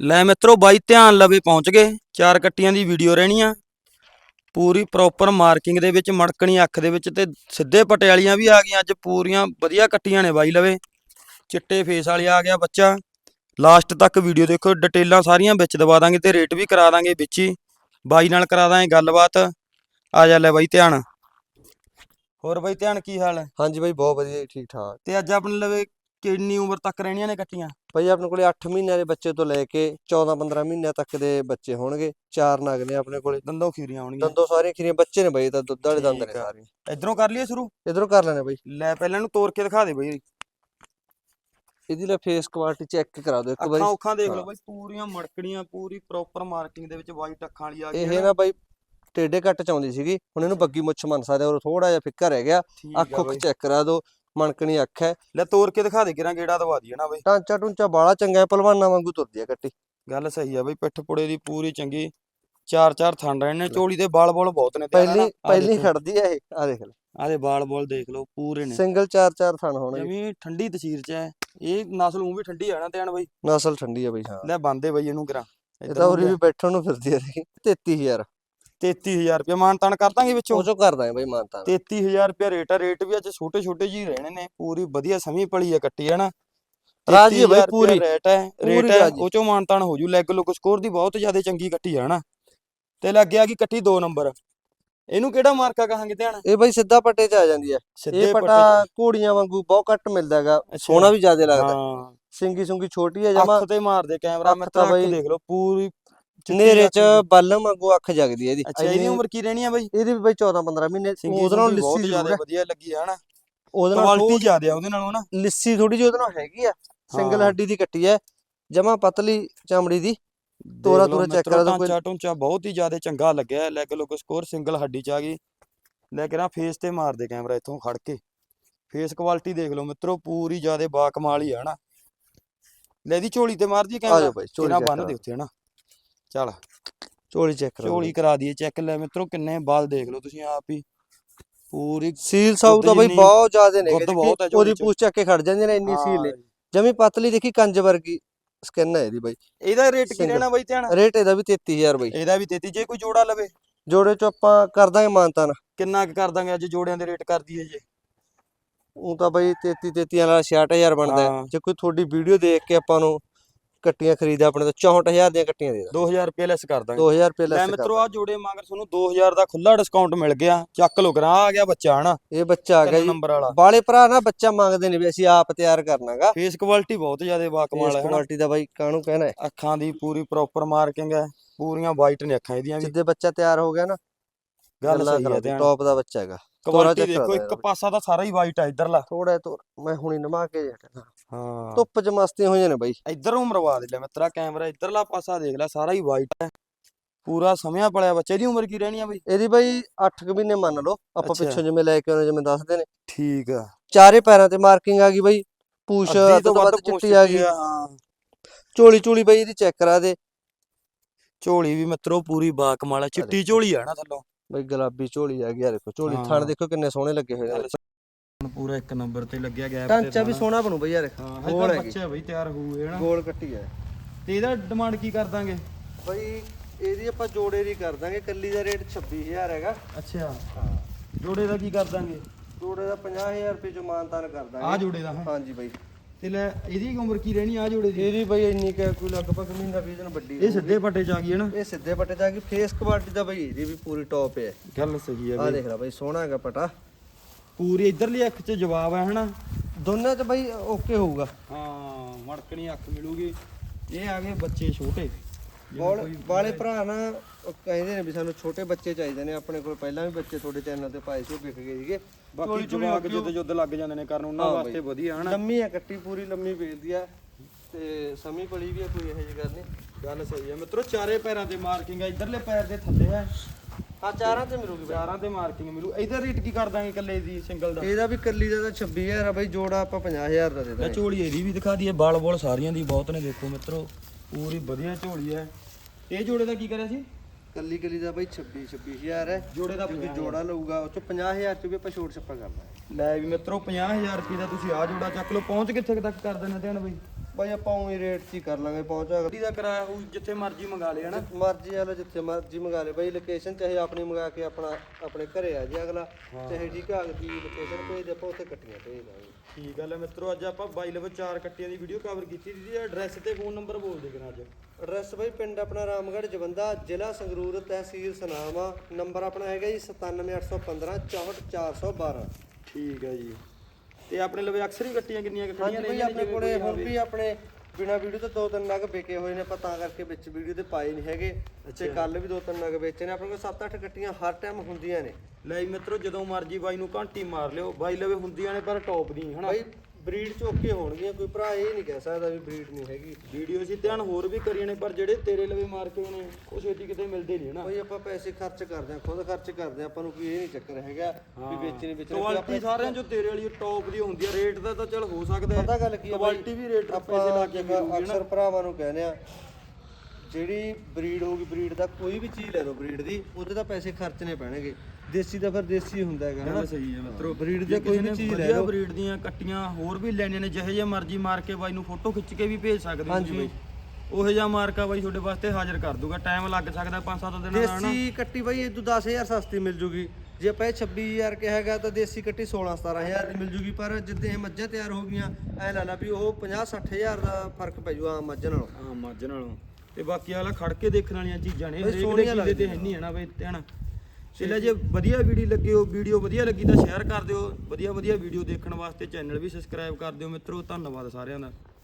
ਲੈ ਮਿੱਤਰੋ ਬਾਈ ਧਿਆਨ ਲਵੇ ਪਹੁੰਚ ਗਏ। ਚਾਰ ਕੱਟੀਆਂ ਦੀ ਵੀਡੀਓ ਰਹਿਣੀ ਆ ਪੂਰੀ ਪ੍ਰੋਪਰ ਮਾਰਕਿੰਗ ਦੇ ਵਿੱਚ ਮੜਕਣੀ ਅੱਖ ਦੇ ਵਿੱਚ ਤੇ ਸਿੱਧੇ ਪਟਿਆਲੀਆਂ ਵੀ ਆ ਗਈਆਂ। ਅੱਜ ਪੂਰੀਆਂ ਵਧੀਆ ਕੱਟੀਆਂ ਨੇ ਬਾਈ ਲਵੇ। ਚਿੱਟੇ ਫੇਸ ਵਾਲੀ ਆ ਗਿਆ ਬੱਚਾ। ਲਾਸਟ ਤੱਕ ਵੀਡੀਓ ਦੇਖੋ ਡਿਟੇਲਾਂ ਸਾਰੀਆਂ ਵਿੱਚ ਦਵਾ ਦਾਂਗੇ ਤੇ ਰੇਟ ਵੀ ਕਰਾ ਦਾਂਗੇ ਵਿੱਚ ਹੀ। ਬਾਈ ਨਾਲ ਕਰਾ ਦਾਂਗੇ ਗੱਲਬਾਤ। ਆ ਜਾ ਲੈ ਬਾਈ ਧਿਆਨ। ਹੋਰ ਬਾਈ ਧਿਆਨ ਕੀ ਹਾਲ ਹੈ? ਹਾਂਜੀ ਬਾਈ ਬਹੁਤ ਵਧੀਆ ਠੀਕ ਠਾਕ ਤੇ ਅੱਜ ਆਪਣੇ ਲਵੇ ਕਿੰਨੀ ਉਮਰ ਤੱਕ ਰਹਿਣੀਆਂ ਨੇ ਕੱਟੀਆਂ ਭਾਈ ਆਪਣੇ ਕੋਲੇ 8 ਮਹੀਨਿਆਂ ਦੇ ਬੱਚੇ ਤੋਂ ਲੈ ਕੇ 14 15 ਮਹੀਨਿਆਂ ਤੱਕ ਦੇ ਬੱਚੇ ਹੋਣਗੇ ਚਾਰ ਨਗ ਨੇ ਆਪਣੇ ਕੋਲੇ। ਦੰਦੋਂ ਖੀਰੀਆਂ ਆਉਣਗੀਆਂ ਦੰਦੋਂ ਸਾਰੀਆਂ ਖੀਰੀਆਂ ਬੱਚੇ ਨੇ ਬਾਈ ਤਾਂ ਦੁੱਧ ਵਾਲੇ ਦੰਦ ਨੇ। ਸਾਰੇ ਇਧਰੋਂ ਕਰ ਲਈਏ ਸ਼ੁਰੂ? ਇਧਰੋਂ ਕਰ ਲੈਣੇ ਬਾਈ ਲੈ ਪਹਿਲਾਂ ਇਹਨੂੰ ਤੋੜ ਕੇ ਦਿਖਾ ਦੇ ਬਈ। ਇਹਦੀ ਲੈ ਫੇਸ ਕੁਆਲਿਟੀ ਚੈੱਕ ਕਰਾ ਦਿਓ ਇੱਕ ਅੱਖਾਂ ਵਾਰੀ। ਉੱਖਾਂ ਦੇਖ ਲਓ ਹਾਂ। ਬਈ ਪੂਰੀਆਂ ਮੜਕਣੀਆਂ ਪੂਰੀ ਪ੍ਰੋਪਰ ਮਾਰਕਿੰਗ ਦੇ ਵਿੱਚ ਵਾਈਟ ਅੱਖਾਂ ਵਾਲੀ ਆ ਗਈ ਇਹ ਨਾ ਬਾਈ ਟੇਡੇ ਕੱਟ ਚ ਆਉਂਦੀ ਸੀਗੀ। ਹੁਣ ਇਹਨੂੰ ਬੱਗੀ ਮੁੱਛ ਮੰਨ ਸਕਦੇ ਔਰ ਥੋੜਾ ਜਿਹਾ ਫਿੱਕਾ ਰਹਿ ਗਿਆ। ਅੱਖ ਉੱਖ ਚੈੱਕ ਕਰਾ ਦਿਓ। ਮਣਕਣੀ ਅੱਖ ਹੈ ਲੈ ਤੋੜ ਕੇ ਦਿਖਾ ਦੇ ਕਿਰਾਂ ਗੇੜਾ ਦਵਾ ਦਈਏ ਨਾ ਬਈ। ਢਾਂਚਾ ਟੁੰਚਾ ਬਾਲਾ ਚੰਗਾ ਹੈ ਪਹਿਲਵਾਨਾਂ ਵਾਂਗੂ ਤੁਰਦੀ ਹੈ ਕੱਟੀ ਗੱਲ ਸਹੀ ਆ ਬਈ ਪਿੱਠ ਪੁੜੇ ਦੀ ਪੂਰੀ ਚੰਗੀ ਚਾਰ ਚਾਰ ਥਣ ਰਹੇ ਨੇ ਝੋਲੀ ਦੇ ਬਾਲ ਬੋਲ ਬਹੁਤ ਨੇ ਪਹਿਲੀ ਪਹਿਲੀ ਖੜਦੀ ਹੈ ਇਹ ਆ ਦੇਖ ਲੈ। ਆਦੇ ਬਾਲ ਬੋਲ ਦੇਖ ਲਓ ਪੂਰੇ ਨੇ। ਸਿੰਗਲ ਚਾਰ ਚਾਰ ਥਣ ਹੋਣਗੇ ਜਮੀ ਠੰਡੀ ਤਸੀਰ ਚ ਹੈ। ਇਹ ਨਸਲ ਉਹ ਵੀ ਠੰਡੀ ਆ ਨਾ ਧਿਆਨ ਬਈ। ਨਸਲ ਠੰਡੀ ਹੈ ਬਾਈ ਹਾਂ। ਲੈ ਬੰਦੇ ਬਈ ਇਹਨੂੰ ਕਿਰਾਂ ਇਹ ਤਾਂ ਉਰੀ ਵੀ ਬੈਠਣ ਨੂੰ ਫਿਰਦੀ ਦੇਖੀ। 33000 33000 ਰੁਪਏ ਮਾਨਤਾਨ ਕਰ ਦਾਂਗੇ ਵਿੱਚੋਂ। ਉਹ ਚੋਂ ਕਰਦਾ ਹੈ ਬਾਈ ਮਾਨਤਾ 33000 ਰੁਪਏ ਰੇਟ ਆ ਰੇਟ ਵੀ ਅੱਜ ਛੋਟੇ ਛੋਟੇ ਜੀ ਰਹਿਣੇ ਨੇ ਪੂਰੀ ਵਧੀਆ ਸਮੀ ਪਲੀ ਆ ਕੱਟੀ ਹੈ ਨਾ ਰਾਜੀ ਹੈ ਬਾਈ 33,000 ਰੁਪਇਆ ਪੂਰੀ। ਰੇਟ ਹੈ ਪੂਰੀ ਰੇਟ ਹੈ ਰਾਜੀ। ਉਹ ਚੋਂ ਮਾਨਤਾਨ ਹੋ ਜੂ ਲੈਗ ਲੁੱਕ ਸਕੋਰ ਦੀ ਬਹੁਤ ਜ਼ਿਆਦਾ ਚੰਗੀ ਕੱਟੀ ਆ ਹਨਾ? ਤੇ ਲੱਗਿਆ ਕਿ ਕੱਟੀ 2 ਨੰਬਰ। ਇਹਨੂੰ ਕਿਹੜਾ ਮਾਰਕਾ ਕਹਾਂਗੇ ਧਿਆਨ? ਇਹ ਬਾਈ ਸਿੱਧਾ ਪੱਟੇ 'ਚ ਆ ਜਾਂਦੀ ਹੈ ਸਿੱਧੇ ਇਹ ਪੱਟੇ ਪਟਾ ਘੋੜੀਆਂ ਵਾਂਗੂ ਬਹੁਤ ਘੱਟ ਮਿਲਦਾ ਹੈਗਾ ਅੱਛਾ। ਸੋਹਣਾ ਵੀ ਜ਼ਿਆਦਾ ਲੱਗਦਾ। ਹਾਂ। ਸਿੰਗੀ ਸੁੰਗੀ ਛੋਟੀ ਹੈ ਜਮਾ ਅੱਖ ਤੇ ਮਾਰਦੇ ਕੈਮਰਾ ਅੱਖ ਮੈਂ ਤਾਂ ਤਾਂ ਬਾਈ ਦੇਖ ਲਓ ਪੂਰੀ ਨੇਰੇ 'ਚ ਦੀ। ਬੱਲਮ ਵਾਂਗੂ ਅੱਖ ਜਗਦੀ ਹੈ ਇਹਦੀ। ਅੱਛਾ ਇਹਦੀ ਉਮਰ ਕੀ ਰਹਿਣੀ ਆ ਬਾਈ? ਇਹਦੀ ਵੀ ਬਾਈ 14 15 ਮਹੀਨੇ ਉਹਦੇ ਨਾਲ ਲਿੱਸੀ ਜ਼ਿਆਦਾ ਹੈ। ਵਧੀਆ ਲੱਗੀ ਆ ਹਨਾ? ਉਹਦੇ ਨਾਲ ਕੁਆਲਿਟੀ ਜ਼ਿਆਦਾ ਉਹਦੇ ਨਾਲੋਂ ਹਨਾ? ਲਿੱਸੀ ਥੋੜੀ ਜਿਹੀ ਉਹਦੇ ਨਾਲ ਹੈਗੀ ਆ ਸਿੰਗਲ ਹਾਂ। ਹੱਡੀ ਦੀ ਕੱਟੀ ਹੈ ਜਮਾ ਪਤਲੀ ਚਮੜੀ ਦੀ। ਤੋਰਾ ਤੋਰਾ ਮਿੱਤਰੋ, ਕਰਾ ਦਿਓ ਕੋਈ- ਢਾਂਚਾ ਟੁੰਚਾ ਬਹੁਤ ਹੀ ਜ਼ਿਆਦਾ ਚੰਗਾ ਲੱਗਿਆ ਲੈਗ ਲੁੱਕ ਸਕੋਰ ਸਿੰਗਲ ਹੱਡੀ ਚ ਆ ਗਈ। ਲੈ ਕੇ ਨਾ ਫੇਸ ਤੇ ਮਾਰ ਦੇ ਕੈਮਰਾ ਇੱਥੋਂ ਖੜ ਕੇ। ਫੇਸ ਕੁਆਲਿਟੀ ਦੇਖ ਲਓ ਮਿੱਤਰੋ ਪੂਰੀ ਜ਼ਿਆਦਾ ਬਾ ਕਮਾਲ ਹੀ ਆ ਹਨਾ? ਲੈ ਦੀ ਝੋਲੀ ਤੇ ਮਾਰ ਦੀ ਆ ਕੈਮਰਾ? check ਬੰਨ ਦੇ ਉੱਥੇ ਹਨਾ? ਚੱਲ ਝੋਲੀ ਚੈੱਕ ਕਰਾ ਝੋਲੀ ਕਰਾ ਦਈਏ ਚੈੱਕ ਲੈ ਮਿੱਤਰੋ ਕਿੰਨੇ ਬਾਲ ਦੇਖ ਲਓ ਤੁਸੀਂ ਆਪ ਹੀ। ਪੂਰੀ ਸੀਲ ਸਾਊ ਤਾਂ ਬਾਈ ਬਹੁਤ ਜ਼ਿਆਦੇ ਨੇ ਉਹਦੀ। ਪੂਛ ਚੱਕ ਕੇ ਖੜ ਜਾਂਦੇ ਨੇ ਇੰਨੀ ਸੀਲ ਨੇ। ਹਾਂ, ਜਮੀ ਪਤਲੀ ਦੇਖੀ ਕੰਜ ਵਰਗੀ ਸਕਿਨ ਹੈ ਇਹਦੀ ਬਾਈ। ਇਹਦਾ ਰੇਟ ਕੀ। ਰਹਿਣਾ ਬਾਈ ਧਿਆਨ? ਰੇਟ ਇਹਦਾ ਵੀ 33000 ਬਾਈ। ਇਹਦਾ ਵੀ 33 ਜੇ ਕੋਈ ਜੋੜਾ ਲਵੇ। ਜੋੜੇ ਚ ਆਪਾਂ ਕਰ ਦਾਂਗੇ ਮਾਨਤਾਨ। ਕਿੰਨਾ ਕੁ ਕਰ ਦਾਂਗੇ ਅੱਜ ਜੋੜਿਆਂ ਦੇ ਰੇਟ ਕਰ ਦਈਏ ਜੇ। ਉਹ ਤਾਂ ਬਾਈ 33 33 ਵਾਲਾ 66000 ਬਣਦਾ। ਜੇ ਕੋਈ ਤੁਹਾਡੀ ਵੀਡੀਓ ਦੇਖ ਕੇ ਆਪਾਂ ਨੂੰ ਕੱਟੀਆਂ ਖਰੀਦਾ ਆਪਣੇ ਤੋਂ 64000 ਦੀਆਂ ਕੱਟੀਆਂ ਦੇ ਦਾਂ 2000 ਰੁਪਏ ਲੈਸ ਕਰ ਦਾਂਗੇ। 2000 ਰੁਪਏ ਲੈ ਲੈਸ ਮਿੱਤਰੋ ਆ ਜੋੜੇ ਮੰਗਰ ਤੁਹਾਨੂੰ 2000 ਦਾ ਖੁੱਲਾ ਡਿਸਕਾਊਂਟ ਮਿਲ ਗਿਆ। ਚੱਕ ਲੋ ਕਰਾਂ ਆ ਗਿਆ ਬੱਚਾ ਹਨਾ? ਇਹ ਬੱਚਾ ਆ ਗਿਆ ਤਿੰਨ ਜੀ। ਨੰਬਰ ਵਾਲਾ। ਬਾਲੇ ਭਰਾ ਨਾ ਬੱਚਾ ਮੰਗਦੇ ਨੇ ਵੀ ਅਸੀਂ ਆਪ ਤਿਆਰ ਕਰਨਾਗਾ। ਫੇਸ ਕੁਆਲਿਟੀ ਬਹੁਤ ਜ਼ਿਆਦਾ ਬਾਕਮਾਲ ਇਸ ਹੈ ਹਨਾ? ਕੁਆਲਿਟੀ ਦਾ ਬਾਈ ਕਾਹਨੂੰ ਕਹਿਣਾ ਹੈ? ਅੱਖਾਂ ਦੀ ਪੂਰੀ ਪ੍ਰੋਪਰ ਮਾਰਕਿੰਗ ਹੈ ਪੂਰੀਆਂ ਵਾਈਟ ਨੇ ਅੱਖਾਂ ਇਹਦੀਆਂ ਵੀ। ਜਿੱਦੇ ਬੱਚਾ ਤਿਆਰ ਹੋ ਗਿਆ ਨਾ। ਗੱਲ ਸਹੀ ਹੈ ਧਿਆਨ। ਟੌਪ ਦਾ ਬੱਚਾ ਹੈਗਾ। ਕੁਆਲਿਟੀ ਦੇਖੋ ਕਰਾ ਇੱਕ ਪਾਸਾ ਤਾਂ ਸਾਰਾ ਹੀ ਵਾਈਟ ਹੈ ਇਧਰਲਾ। ਥੋੜਾ ਜਿਹਾ ਮੈਂ ਹੁਣੀ ਨਮਾ ਕੇ ਹਟਣਾ ਹਾਂ। ਧੁੱਪ ਚ ਮਸਤੀਆਂ ਹੋਈਆਂ ਨੇ ਬਾਈ। ਇਧਰੋਂ ਮਰਵਾ ਦੇ ਲੈ ਮਿੱਤਰਾ ਕੈਮਰਾ ਇਧਰਲਾ ਪਾਸਾ ਦੇਖ ਲੈ ਸਾਰਾ ਹੀ ਵਾਈਟ ਹੈ। ਪੂਰਾ ਸਮਿਆ ਪਲਿਆ ਬੱਚੇ ਦੀ ਉਮਰ ਕੀ ਰਹਿਣੀ ਆ ਬਈ? ਇਹਦੀ ਬਾਈ 8 ਮਹੀਨੇ ਮੰਨ ਲਓ ਆਪਾਂ। ਪਿੱਛੋਂ ਜਿਵੇਂ ਲੈ ਕੇ ਆਉਣੇ ਜਿਵੇਂ ਦੱਸਦੇ ਨੇ। ਠੀਕ ਆ। ਚਾਰੇ ਪੈਰਾਂ ਤੇ ਮਾਰਕਿੰਗ ਆ ਗਈ ਬਾਈ ਪੂਛ ਤੋਂ ਵੱਧ ਚਿੱਟੀ ਆ ਗਈ। ਹਾਂ। ਝੋਲੀ ਝੋਲੀ ਬਾਈ ਇਹਦੀ ਚੈੱਕ ਕਰਾ ਦੇ। ਝੋਲੀ ਵੀ ਮਿੱਤਰੋ ਪੂਰੀ ਬਾਕਮਾਲ ਚਿੱਟੀ। ਝੋਲੀ ਆ ਨਾ ਥੱਲੋਂ। ਬਾਈ ਗੁਲਾਬੀ ਝੋਲੀ ਆ ਗਈ ਆ ਦੇਖੋ ਝੋਲੀ। ਥਣ ਦੇਖੋ ਕਿੰਨੇ ਸੋਹਣੇ ਲੱਗੇ ਹੋਏ ਨੇ ਪੂਰਾ ਇੱਕ ਨੰਬਰ ਤੇ ਲੱਗਿਆ ਗਿਆ ਢਾਂਚਾ ਵੀ ਸੋਹਣਾ ਬਣੂ ਬਾਈ ਯਾਰ। ਹਾਂ ਗੋਲ ਹੈਗੀ। ਬੱਚਾ ਬਈ ਤਿਆਰ ਹੋਊ ਹੈ ਨਾ? ਗੋਲ ਕੱਟੀ ਹੈ ਤੇ ਇਹਦਾ ਡਿਮਾਂਡ ਕੀ ਕਰ ਦਾਂਗੇ? ਬਾਈ ਇਹਦੀ ਆਪਾਂ ਜੋੜੇ ਦੀ ਕਰ ਦਾਂਗੇ ਕੱਲੀ ਦਾ ਰੇਟ 26000 ਹੈਗਾ। ਅੱਛਾ। ਹਾਂ। ਜੋੜੇ ਦਾ ਕੀ ਕਰ ਦਾਂਗੇ? ਜੋੜੇ ਦਾ 50000 ਰੁਪਏ ਚ ਮਾਨਤਾਨ ਕਰ ਆ ਦਾਂਗੇ ਜੋੜੇ ਦਾ? ਹਾਂਜੀ ਬਾਈ। ਤੇ ਲੈ ਇਹਦੀ ਉਮਰ ਕੀ ਰਹਿਣੀ ਆ ਜੋੜੇ ਦੀ? ਇਹਦੀ ਬਾਈ ਇੰਨੀ ਕਿ ਕੋਈ ਲਗਭਗ ਮਹੀਨਾ 20 ਦਿਨ ਵੱਡੀ ਇਹ ਸਿੱਧੇ ਪੱਟੇ ਚ ਆ ਗਈ ਹੈ ਨਾ? ਇਹ ਸਿੱਧੇ ਪੱਟੇ ਜਾ ਕੇ ਫੇਸ ਕੁਆਲਿਟੀ ਦਾ ਬਾਈ ਇਹਦੀ ਵੀ ਪੂਰੀ ਟੌਪ ਹੈ। ਗੱਲ ਸਹੀ ਹੈ ਆ ਬਈ। ਦੇਖ ਲੈ ਬਾਈ ਸੋਹਣਾ ਹੈਗਾ ਪਟਾ। ਪੂਰੀ ਇਧਰਲੀ ਅੱਖ 'ਚ ਜਵਾਬ ਹੈ ਹਨਾ? ਦੋਨਾਂ ਚ ਬਾਈ ਓਕੇ ਹੋਊਗਾ। ਹਾਂ ਮੜਕਣੀ ਅੱਖ ਮਿਲੂਗੀ। ਇਹ ਆ ਗਏ ਬੱਚੇ ਛੋਟੇ। ਬੋਲ ਵਾਲੇ ਭਰਾ ਨਾ ਉਹ ਕਹਿੰਦੇ ਨੇ ਵੀ ਸਾਨੂੰ ਛੋਟੇ ਬੱਚੇ ਚਾਹੀਦੇ ਨੇ। ਆਪਣੇ ਕੋਲ ਪਹਿਲਾਂ ਵੀ ਬੱਚੇ ਤੁਹਾਡੇ ਚੈਨਲ ਤੇ ਪਾਏ ਸੀ ਉਹ ਵਿਕ ਗਏ ਸੀਗੇ। ਬਾਕੀ ਜਵਾਕ ਜਿੱਦ ਜੁੱਦ ਲੱਗ ਜਾਂਦੇ ਨੇ ਕਰਨ ਉਹਨਾਂ ਵਾਸਤੇ। ਵਧੀਆ ਹਨਾ? ਲੰਮੀ ਹੈ ਕੱਟੀ ਪੂਰੀ ਲੰਮੀ ਵੇਚਦੀ ਆ। ਤੇ ਸਮੀ ਪਲੀ ਵੀ ਆ ਕੋਈ ਇਹੋ ਜਿਹੀ ਗੱਲ ਨਹੀਂ। ਗੱਲ ਸਹੀ ਹੈ ਮਿੱਤਰੋ ਚਾਰੇ ਪੈਰਾਂ ਤੇ ਮਾਰਕਿੰਗ ਹੈ ਇਧਰਲੇ ਪੈਰ ਦੇ ਥੱਲੇ ਹੈ। ਹਾਂ ਚਾਰਾਂ ਤੇ ਮਿਲੂਗੀ ਬਾਈ। ਚਾਰਾਂ ਤੇ ਮਾਰਕਿੰਗ ਮਿਲੂ। ਇਹਦਾ ਰੇਟ ਕੀ ਕਰ ਦਾਂਗੇ ਇਕੱਲੇ ਦੀ ਸਿੰਗਲ ਦਾ? ਇਹਦਾ ਵੀ ਕੱਲੀ ਦਾ ਤਾਂ 26000 ਆ ਬਾਈ ਜੋੜਾ ਆਪਾਂ 50000 ਦਾ ਦੇ ਲੈ ਦਾਂਗੇ। ਝੋਲੀ ਇਹਦੀ ਵੀ ਦਿਖਾ ਦਈਏ ਬਾਲ ਬੋਲ ਸਾਰੀਆਂ ਦੀ ਬਹੁਤ ਨੇ ਦੇਖੋ ਮਿੱਤਰੋ ਪੂਰੀ ਵਧੀਆ ਝੋਲੀ ਹੈ। ਇਹ ਜੋੜੇ ਦਾ ਕੀ ਕਰਿਆ ਸੀ? ਕੱਲੀ ਕੱਲੀ ਦਾ ਬਾਈ 26 26000 ਹੈ। ਜੋੜੇ ਦਾ ਜੇ ਕੋਈ ਜੋੜਾ ਲਊਗਾ ਉਹ ਚ 50000 ਚ ਵੀ ਆਪਾਂ ਛੋਟ ਛੱਪਾ ਕਰਦਾ ਲੈ ਵੀ ਮਿੱਤਰੋ 50000 ਰੁਪਏ ਦਾ ਤੁਸੀਂ ਆ ਜੋੜਾ ਚੱਕ ਲਓ। ਪਹੁੰਚ ਕਿੱਥੇ ਕੁ ਤੱਕ ਕਰ ਦੇਣਾ ਧਿਆਨ ਬਈ? ਬਾਈ ਆਪਾਂ ਉਹੀ ਰੇਟ 'ਚ ਹੀ ਕਰ ਲਾਂਗੇ ਪਹੁੰਚਾ ਗੱਡੀ ਦਾ ਕਿਰਾਇਆ ਹੋਊ ਜਿੱਥੇ ਮਰਜ਼ੀ ਮੰਗਾ ਲਿਆ ਨਾ ਮਰਜ਼ੀ ਵਾਲਾ ਜਿੱਥੇ ਮਰਜ਼ੀ ਮੰਗਾ ਲੇ ਬਾਈ ਲੋਕੇਸ਼ਨ ਚਾਹੇ ਆਪਣੀ ਮੰਗਾ ਕੇ ਆਪਣਾ ਆਪਣੇ ਘਰੇ ਆ ਜੀ ਅਗਲਾ ਚਾਹੇ ਠੀਕ ਆ ਦੀ ਲੋਕੇਸ਼ਨ ਭੇਜ ਦੇ ਆਪਾਂ ਉੱਥੇ ਕੱਟੀਆਂ ਭੇਜ ਦਾਂਗੇ। ਠੀਕ ਗੱਲ ਹੈ ਮਿੱਤਰੋ ਅੱਜ ਆਪਾਂ ਬਾਈ ਲਵੇ ਚਾਰ ਕੱਟੀਆਂ ਦੀ ਵੀਡੀਓ ਕਵਰ ਕੀਤੀ। ਦੀ ਐਡਰੈਸ ਤੇ ਫੋਨ ਨੰਬਰ ਬੋਲ ਦੇ ਕਿਰਾਂ ਅੱਜ ਐਡਰੈਸ ਬਾਈ ਪਿੰਡ ਆਪਣਾ ਰਾਮਗੜ੍ਹ ਜਵੰਦਾ ਜ਼ਿਲ੍ਹਾ ਸੰਗਰੂਰ ਤਹਿਸੀਲ ਸਨਾਮਾ ਨੰਬਰ ਆਪਣਾ ਹੈਗਾ ਜੀ 97815 64412 ਠੀਕ ਹੈ ਜੀ। ਤੇ ਆਪਣੇ ਲਵੇ ਅਕਸਰ ਹੀ ਕੱਟੀਆਂ ਕਿੰਨੀਆਂ ਕੁ ਹਾਂਜੀ ਖੜੀਆਂ ਬਾਈ ਨੇ ਆਪਣੇ ਕੋਲੇ ਹੁਣ ਵੀ ਆਪਣੇ ਬਿਨਾ ਵੀਡੀਓ ਤੋਂ ਦੋ ਤਿੰਨ ਨਗ ਵਿਕੇ ਹੋਏ ਨੇ ਆਪਾਂ ਤਾਂ ਕਰਕੇ ਵਿੱਚ ਵੀਡੀਓ ਤੇ ਪਾਏ ਨਹੀਂ ਹੈਗੇ। ਤੇ ਕੱਲ ਵੀ ਦੋ ਤਿੰਨ ਨਗ ਵੇਚੇ ਨੇ ਆਪਣੇ ਕੋਲ 7-8 ਕੱਟੀਆਂ ਹਰ ਟਾਈਮ ਹੁੰਦੀਆਂ ਨੇ। ਲੈ ਜੀ ਮਿੱਤਰੋ ਜਦੋਂ ਮਰਜ਼ੀ ਬਾਈ ਨੂੰ ਘੰਟੀ ਮਾਰ ਲਿਓ ਬਾਈ ਲਵੇ ਹੁੰਦੀਆਂ ਨੇ ਪਰ ਟੌਪ ਦੀ ਹਨਾ? ਬਾਈ ਬਰੀਡ ਚੋਕੇ ਹੋਣਗੀਆਂ ਕੋਈ ਭਰਾ ਇਹ ਨਹੀਂ ਕਹਿ ਸਕਦਾ ਵੀ ਬਰੀਡ ਨਹੀਂ ਹੈਗੀ। ਵੀਡੀਓ ਸੀ ਧਿਆਨ ਹੋਰ ਵੀ ਕਰੀਆਂ ਨੇ ਪਰ ਜਿਹੜੇ ਤੇਰੇ ਲਵੇ ਮਾਰ ਕੇ ਨੇ ਉਹ ਛੇਤੀ ਕਿਤੇ ਮਿਲਦੇ ਨਹੀਂ ਹਨਾ ਬਾਈ ਆਪਾਂ ਪੈਸੇ ਖਰਚ ਕਰਦੇ ਆ ਖੁਦ ਖਰਚ ਕਰਦੇ ਆ ਆਪਾਂ ਨੂੰ ਕੋਈ ਇਹ ਨਹੀਂ ਚੱਕਰ ਹੈਗਾ ਵੀ ਵੇਚਣੇ ਵੇਚਣੇ ਕੋਈ ਕੁਆਲਿਟੀ ਸਾਰਿਆਂ ਚੋਂ ਤੇਰੇ ਵਾਲੀ ਟੌਪ ਦੀ ਹੁੰਦੀ ਆ ਰੇਟ ਦਾ ਤਾਂ ਚਲ ਹੋ ਸਕਦਾ ਹੈ। ਪਤਾ ਗੱਲ ਕੀ ਆ ਬਾਈ ਕੁਆਲਿਟੀ ਵੀ ਰੇਟ ਆਪਾਂ ਪੈਸੇ ਲਾ ਕੇ ਜਿਵੇਂ ਅਕਸਰ ਭਰਾਵਾਂ ਨੂੰ ਕਹਿੰਦੇ ਆ ਜਿਹੜੀ ਬਰੀਡ ਹੋਊਗੀ ਬਰੀਡ ਦਾ ਕੋਈ ਵੀ ਚੀਜ਼ ਲੈ ਲਓ ਬਰੀਡ ਦੀ ਉਹਦੇ ਤਾਂ ਪੈਸੇ ਖਰਚਣੇ ਪੈਣਗੇ। ਦੇਸੀ ਤਾਂ ਫਿਰ ਦੇਸੀ ਹੁੰਦਾ ਹੈਗਾ ਹਨਾ? ਸਹੀ ਹੈ ਮਿੱਤਰੋ। ਬਰੀਡ ਦੇ ਕੋਈ ਵੀ ਚੀਜ਼ ਲੈ ਲਓ। ਬਰੀਡ ਦੀਆਂ ਕੱਟੀਆਂ ਹੋਰ ਵੀ ਲੈਣੀਆਂ ਨੇ ਜਿਹੇ ਜਿਹੇ ਮਰਜ਼ੀ ਮਾਰ ਕੇ ਬਾਈ ਨੂੰ ਫੋਟੋ ਖਿੱਚ ਕੇ ਵੀ ਭੇਜ ਸਕਦੇ ਹੋ ਹਾਂਜੀ ਉਹੋ ਜਿਹਾ ਮਾਰਕਾ ਬਾਈ ਤੁਹਾਡੇ ਵਾਸਤੇ ਹਾਜ਼ਰ ਕਰ ਦੂਗਾ। ਟਾਈਮ ਲੱਗ ਸਕਦਾ 5-7 ਦਿਨਾਂ ਦਾ ਦੇਸੀ ਕੱਟੀ ਬਾਈ ਇਹ ਤੋਂ 10000 ਸਸਤੀ ਮਿਲ ਜੂਗੀ। ਜੇ ਆਪਾਂ ਇਹ 26000 ਕੇ ਹੈਗਾ ਤਾਂ ਦੇਸੀ ਕੱਟੀ 16 17000 ਦੀ ਮਿਲ ਜੂਗੀ। ਪਰ ਜਿੱਦਾਂ ਇਹ ਮੱਝਾਂ ਤਿਆਰ ਹੋ ਗਈਆਂ ਐ ਲਾ ਲਾ ਵੀ ਉਹ 50 60000 ਦਾ ਫ਼ਰਕ ਪੈ ਜੂ ਆਮ ਮੱਝ ਨਾਲੋਂ। ਹਾਂ ਮੱਝ ਨਾਲੋਂ। ਤੇ ਬਾਕੀ ਆਲਾ ਖੜ ਕੇ ਦੇਖਣ ਵਾਲੀਆਂ ਚੀਜ਼ਾਂ ਨੇ ਬਈ ਹਰੇਕ ਦੇ ਤੇ ਹੈ ਨਹੀਂ ਹੈ ਨਾ ਬਈ ਧਿਆਨ ਤੇ ਜੇ ਵਧੀਆ ਵੀਡੀਓ ਲੱਗੇ ਹੋ ਵੀਡੀਓ ਵਧੀਆ ਲੱਗੀ ਤਾਂ ਸ਼ੇਅਰ ਕਰ ਦਿਓ। ਵਧੀਆ ਵਧੀਆ ਵੀਡੀਓ ਦੇਖਣ ਵਾਸਤੇ ਚੈਨਲ ਵੀ ਸਬਸਕ੍ਰਾਈਬ ਕਰ ਦਿਓ ਮਿੱਤਰੋ, ਧੰਨਵਾਦ ਸਾਰਿਆਂ ਦਾ।